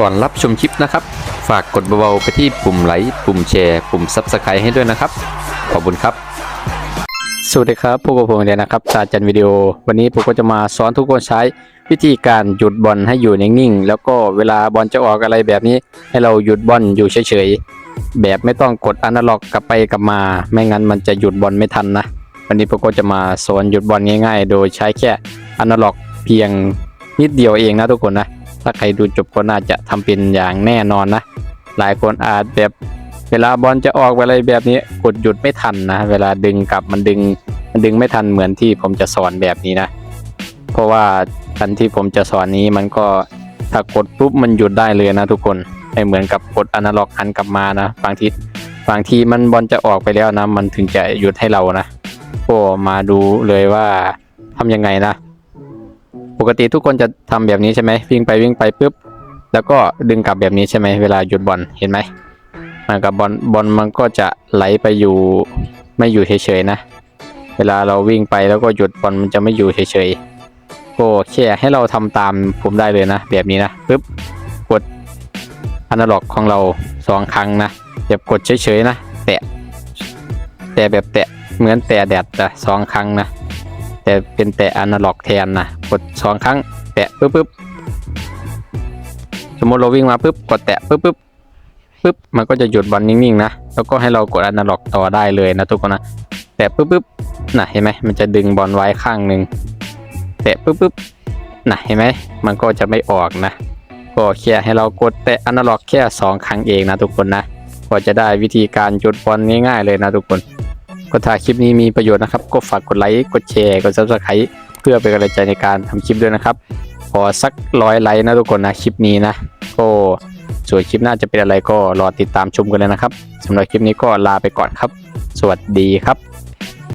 ก่อนรับชมคลิปนะครับ ฝากกดเบาๆไปที่ปุ่มไลค์ปุ่มแชร์ปุ่ม Subscribe ให้ด้วยนะครับ ขอบคุณครับ สวัสดีครับพวกผมเดียนะครับตาจันวิดีโอ วันนี้ผมก็จะมาสอนทุกคนใช้วิธีการหยุดบอลให้อยู่นิ่งๆ แล้วก็เวลาบอลจะออกอะไรแบบนี้ ให้เราหยุดบอลอยู่เฉยๆ แบบไม่ต้องกดอนาล็อกกลับไปกลับมา ไม่งั้นมันจะหยุดบอลไม่ทันนะ วันนี้ผมก็จะมาสอนหยุดบอลง่าย ๆ โดยใช้แค่อนาล็อกเพียงนิดเดียวเองนะทุกคนนะ ถ้าใครดูจบก็น่าจะทำเป็นอย่างแน่นอนนะ หลายคนอาจแบบเวลาบอลจะออกอะไรแบบนี้กดหยุดไม่ทันนะ เวลาดึงกลับมันดึงมันดึงไม่ทันเหมือนที่ผมจะสอนแบบนี้นะ เพราะว่าอันที่ผมจะสอนนี้มันก็ถ้ากดปุ๊บมันหยุดได้เลยนะทุกคนไม่เหมือนกับกดอนาล็อกหันกลับมานะบางทีบางทีมันบอลจะออกไปแล้วนะมันถึงจะหยุดให้เรานะก็มาดูเลยว่าทำยังไงนะ กติทุกคนจะทำแบบนี้ใช่ไหมวิ่งไปวิ่งไปปุ๊บแล้วก็ดึงกลับแบบนี้ใช่ไหมเวลาหยุดบอลเห็นไหมมันกับบอลบอลมันก็จะไหลไปอยู่ไม่อยู่เฉยๆนะ เวลาเราวิ่งไปแล้วก็หยุดบอลมันจะไม่อยู่เฉยๆก็แค่ให้เราทำตามผมได้เลยนะ แบบนี้นะปุ๊บกดอนาล็อกของเราสองครั้งนะอย่ากดเฉยๆนะ แตะแตะแบบแตะเหมือนแตะแดดนะสองครั้งนะ แต่เป็นแตะอนาล็อกแทนนะกดสองครั้ง แตะปุ๊บปุ๊บสมมติเราวิ่งมาปุ๊บกดแตะปุ๊บปุ๊บปุ๊บมันก็จะหยุดบอลนิ่งๆนะแล้วก็ให้เรากดอนาล็อกต่อได้เลยนะทุกคนนะแตะปุ๊บปุ๊บนะเห็นไหมมันจะดึงบอลไว้ข้างหนึ่งแตะปุ๊บปุ๊บนะเห็นไหมมันก็จะไม่ออกนะก็แค่ให้เรากดแตะอนาล็อกแค่สองครั้งเองนะทุกคนนะก็จะได้วิธีการหยุดบอลง่ายๆเลยนะทุกคน ก็ถ้าคลิปนี้มีประโยชน์นะครับ ก็ฝากกดไลค์กดแชร์กด subscribe เพื่อเป็นกำลังใจในการทำคลิปด้วยนะครับขอสักร้อยไลค์นะทุกคนนะคลิปนี้นะก็ส่วนคลิปหน้าจะเป็นอะไรก็รอติดตามชมกันเลยนะครับสำหรับคลิปนี้ก็ลาไปก่อนครับ สวัสดีครับ